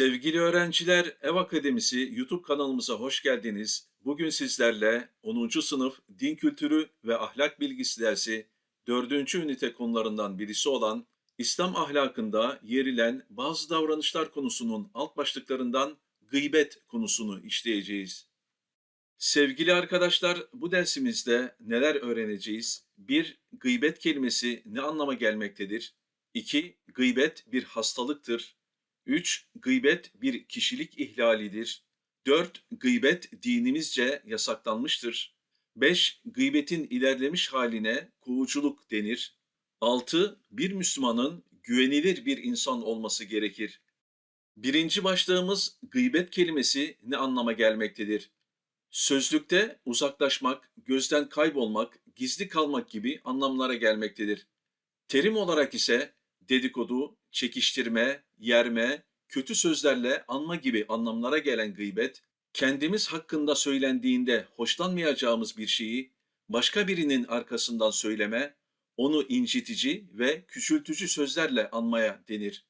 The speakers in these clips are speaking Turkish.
Sevgili öğrenciler, Ev Akademisi YouTube kanalımıza hoş geldiniz. Bugün sizlerle 10. sınıf Din Kültürü ve Ahlak Bilgisi dersi 4. ünite konularından birisi olan İslam ahlakında yerilen bazı davranışlar konusunun alt başlıklarından gıybet konusunu işleyeceğiz. Sevgili arkadaşlar, bu dersimizde neler öğreneceğiz? 1. Gıybet kelimesi ne anlama gelmektedir? 2. Gıybet bir hastalıktır. 3. Gıybet bir kişilik ihlalidir. 4. Gıybet dinimizce yasaklanmıştır. 5. Gıybetin ilerlemiş haline kovuculuk denir. 6. Bir Müslümanın güvenilir bir insan olması gerekir. Birinci başlığımız gıybet kelimesi ne anlama gelmektedir? Sözlükte uzaklaşmak, gözden kaybolmak, gizli kalmak gibi anlamlara gelmektedir. Terim olarak ise dedikodu, çekiştirme, yerme, kötü sözlerle anma gibi anlamlara gelen gıybet, kendimiz hakkında söylendiğinde hoşlanmayacağımız bir şeyi başka birinin arkasından söyleme, onu incitici ve küçültücü sözlerle anmaya denir.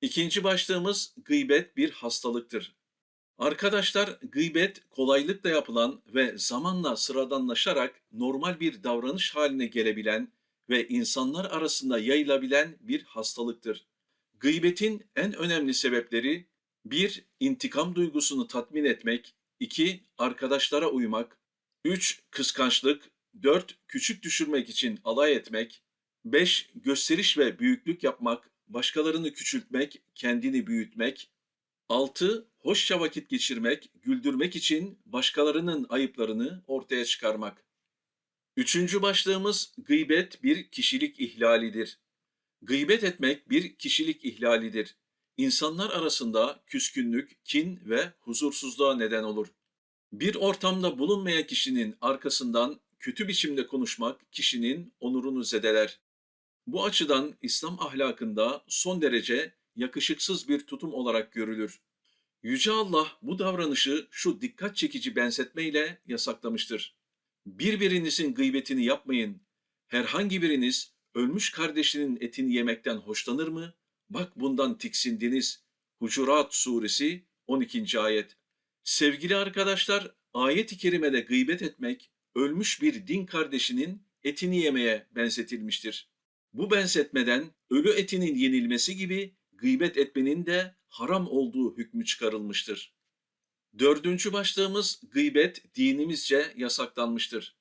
İkinci başlığımız gıybet bir hastalıktır. Arkadaşlar gıybet kolaylıkla yapılan ve zamanla sıradanlaşarak normal bir davranış haline gelebilen ve insanlar arasında yayılabilen bir hastalıktır. Gıybetin en önemli sebepleri 1. intikam duygusunu tatmin etmek, 2. arkadaşlara uymak, 3. kıskançlık, 4. küçük düşürmek için alay etmek, 5. gösteriş ve büyüklük yapmak, başkalarını küçültmek, kendini büyütmek, 6. Hoşça vakit geçirmek, güldürmek için başkalarının ayıplarını ortaya çıkarmak. Üçüncü başlığımız gıybet bir kişilik ihlalidir. Gıybet etmek bir kişilik ihlalidir. İnsanlar arasında küskünlük, kin ve huzursuzluğa neden olur. Bir ortamda bulunmayan kişinin arkasından kötü biçimde konuşmak kişinin onurunu zedeler. Bu açıdan İslam ahlakında son derece yakışıksız bir tutum olarak görülür. Yüce Allah bu davranışı şu dikkat çekici benzetmeyle yasaklamıştır. Birbirinizin gıybetini yapmayın. Herhangi biriniz ölmüş kardeşinin etini yemekten hoşlanır mı? Bak bundan tiksindiniz. Hucurat suresi 12. ayet. Sevgili arkadaşlar, ayet-i kerimede gıybet etmek, ölmüş bir din kardeşinin etini yemeye benzetilmiştir. Bu benzetmeden ölü etinin yenilmesi gibi gıybet etmenin de haram olduğu hükmü çıkarılmıştır. Dördüncü başlığımız gıybet dinimizce yasaklanmıştır.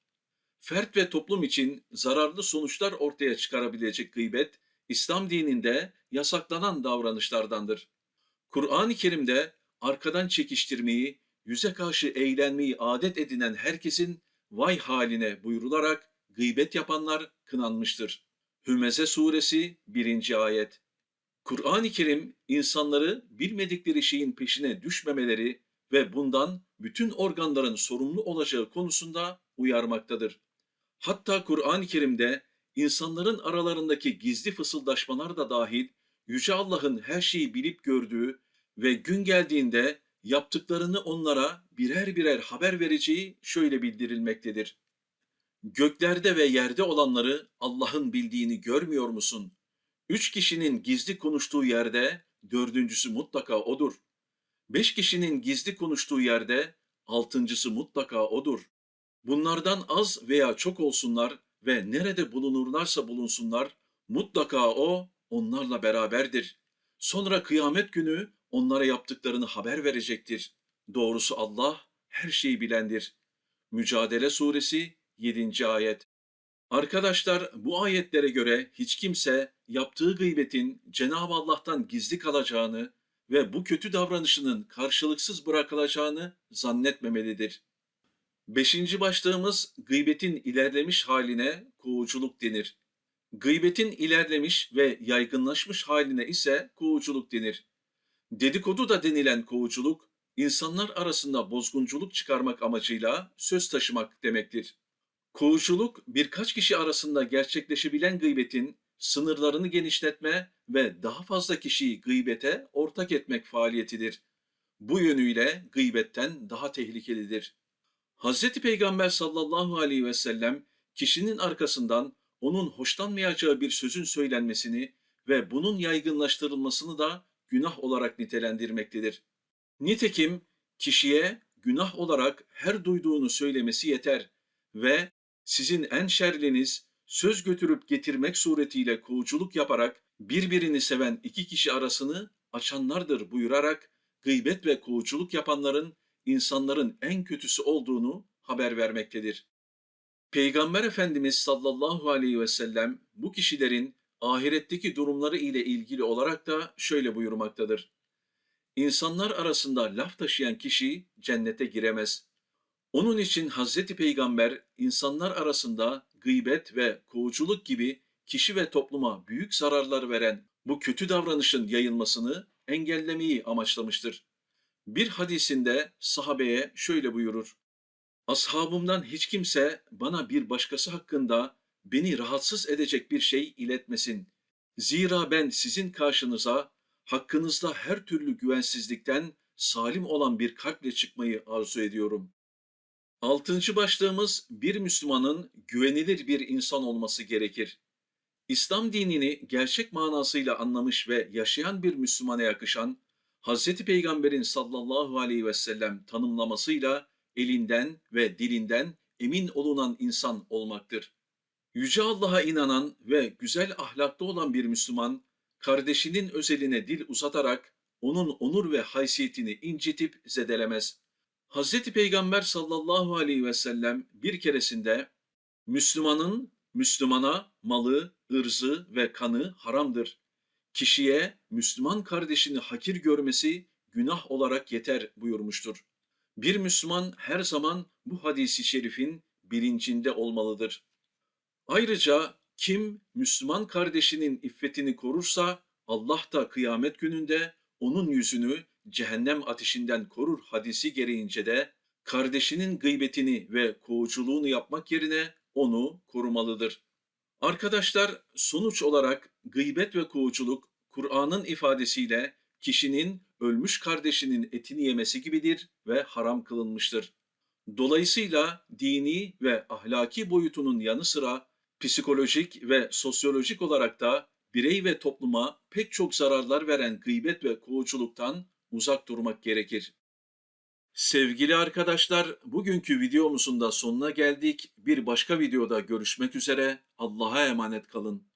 Fert ve toplum için zararlı sonuçlar ortaya çıkarabilecek gıybet, İslam dininde yasaklanan davranışlardandır. Kur'an-ı Kerim'de arkadan çekiştirmeyi, yüze karşı eğlenmeyi adet edinen herkesin vay haline buyurularak gıybet yapanlar kınanmıştır. Hümeze Suresi 1. Ayet Kur'an-ı Kerim insanları bilmedikleri şeyin peşine düşmemeleri ve bundan bütün organların sorumlu olacağı konusunda uyarmaktadır. Hatta Kur'an-ı Kerim'de insanların aralarındaki gizli fısıldaşmalar da dahil Yüce Allah'ın her şeyi bilip gördüğü ve gün geldiğinde yaptıklarını onlara birer birer haber vereceği şöyle bildirilmektedir. Göklerde ve yerde olanları Allah'ın bildiğini görmüyor musun? Üç kişinin gizli konuştuğu yerde dördüncüsü mutlaka odur. Beş kişinin gizli konuştuğu yerde altıncısı mutlaka odur. Bunlardan az veya çok olsunlar ve nerede bulunurlarsa bulunsunlar mutlaka o onlarla beraberdir. Sonra kıyamet günü onlara yaptıklarını haber verecektir. Doğrusu Allah her şeyi bilendir. Mücadele Suresi 7. ayet. Arkadaşlar bu ayetlere göre hiç kimse yaptığı gıybetin Cenab-ı Allah'tan gizli kalacağını ve bu kötü davranışının karşılıksız bırakılacağını zannetmemelidir. Beşinci başlığımız gıybetin ilerlemiş haline kovuculuk denir. Gıybetin ilerlemiş ve yaygınlaşmış haline ise kovuculuk denir. Dedikodu da denilen kovuculuk, insanlar arasında bozgunculuk çıkarmak amacıyla söz taşımak demektir. Kovuculuk birkaç kişi arasında gerçekleşebilen gıybetin sınırlarını genişletme ve daha fazla kişiyi gıybete ortak etmek faaliyetidir. Bu yönüyle gıybetten daha tehlikelidir. Hz. Peygamber sallallahu aleyhi ve sellem kişinin arkasından onun hoşlanmayacağı bir sözün söylenmesini ve bunun yaygınlaştırılmasını da günah olarak nitelendirmektedir. Nitekim kişiye günah olarak her duyduğunu söylemesi yeter ve sizin en şerliniz söz götürüp getirmek suretiyle kovuculuk yaparak birbirini seven iki kişi arasını açanlardır buyurarak gıybet ve kovuculuk yapanların insanların en kötüsü olduğunu haber vermektedir. Peygamber Efendimiz sallallahu aleyhi ve sellem bu kişilerin ahiretteki durumları ile ilgili olarak da şöyle buyurmaktadır. İnsanlar arasında laf taşıyan kişi cennete giremez. Onun için Hazreti Peygamber insanlar arasında gıybet ve kovuculuk gibi kişi ve topluma büyük zararlar veren bu kötü davranışın yayılmasını engellemeyi amaçlamıştır. Bir hadisinde sahabeye şöyle buyurur. Ashabımdan hiç kimse bana bir başkası hakkında beni rahatsız edecek bir şey iletmesin. Zira ben sizin karşınıza hakkınızda her türlü güvensizlikten salim olan bir kalple çıkmayı arzu ediyorum. Altıncı başlığımız bir Müslümanın güvenilir bir insan olması gerekir. İslam dinini gerçek manasıyla anlamış ve yaşayan bir Müslümana yakışan Hz. Peygamber'in sallallahu aleyhi ve sellem tanımlamasıyla elinden ve dilinden emin olunan insan olmaktır. Yüce Allah'a inanan ve güzel ahlaklı olan bir Müslüman, kardeşinin özeline dil uzatarak onun onur ve haysiyetini incitip zedelemez. Hz. Peygamber sallallahu aleyhi ve sellem bir keresinde Müslümanın Müslümana malı, ırzı ve kanı haramdır. Kişiye Müslüman kardeşini hakir görmesi günah olarak yeter buyurmuştur. Bir Müslüman her zaman bu hadisi şerifin bilincinde olmalıdır. Ayrıca kim Müslüman kardeşinin iffetini korursa Allah da kıyamet gününde onun yüzünü cehennem ateşinden korur hadisi gereğince de kardeşinin gıybetini ve kovuculuğunu yapmak yerine onu korumalıdır. Arkadaşlar sonuç olarak gıybet ve kovuculuk Kur'an'ın ifadesiyle kişinin ölmüş kardeşinin etini yemesi gibidir ve haram kılınmıştır. Dolayısıyla dini ve ahlaki boyutunun yanı sıra psikolojik ve sosyolojik olarak da birey ve topluma pek çok zararlar veren gıybet ve kovuculuktan uzak durmak gerekir. Sevgili arkadaşlar, bugünkü videomuzun da sonuna geldik. Bir başka videoda görüşmek üzere. Allah'a emanet kalın.